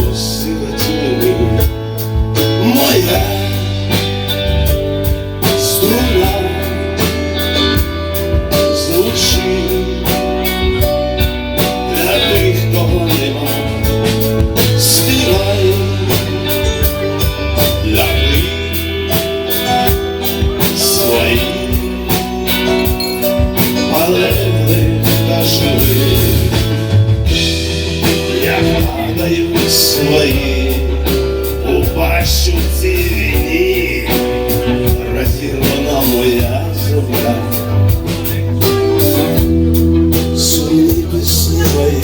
Своїх освятини, моя свої у пащу цій війні, розірвана моя земля. Сумні пісні мої,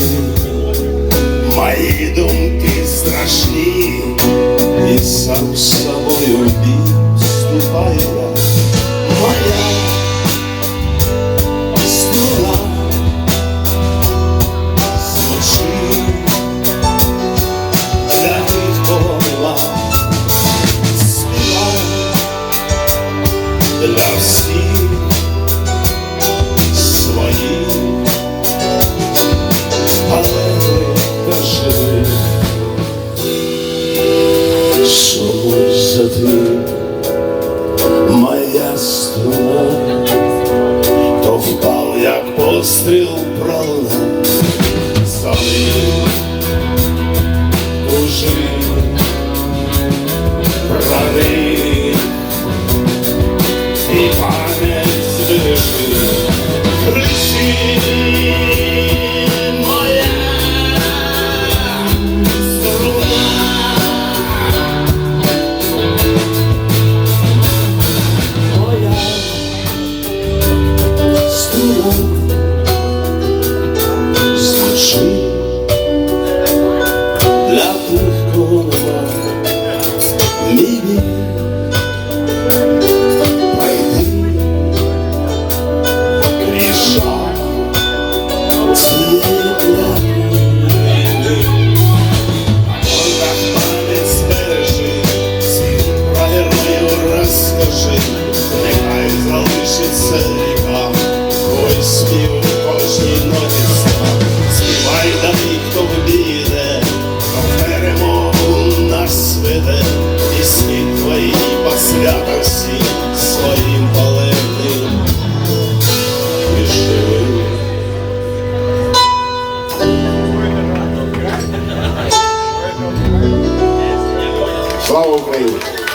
мої думки страшні, і сам з собою в бій вступаю я. Постріл пролунав, залив ужив, прорив, і пам'ять збережи, кричи нехай залишиться вікам, твой спів у кожній ноті сна. Співай тих, хто біде, про перемогу нас веде, пісні твої посвята всі своїм полеглим і живим. Слава Україні!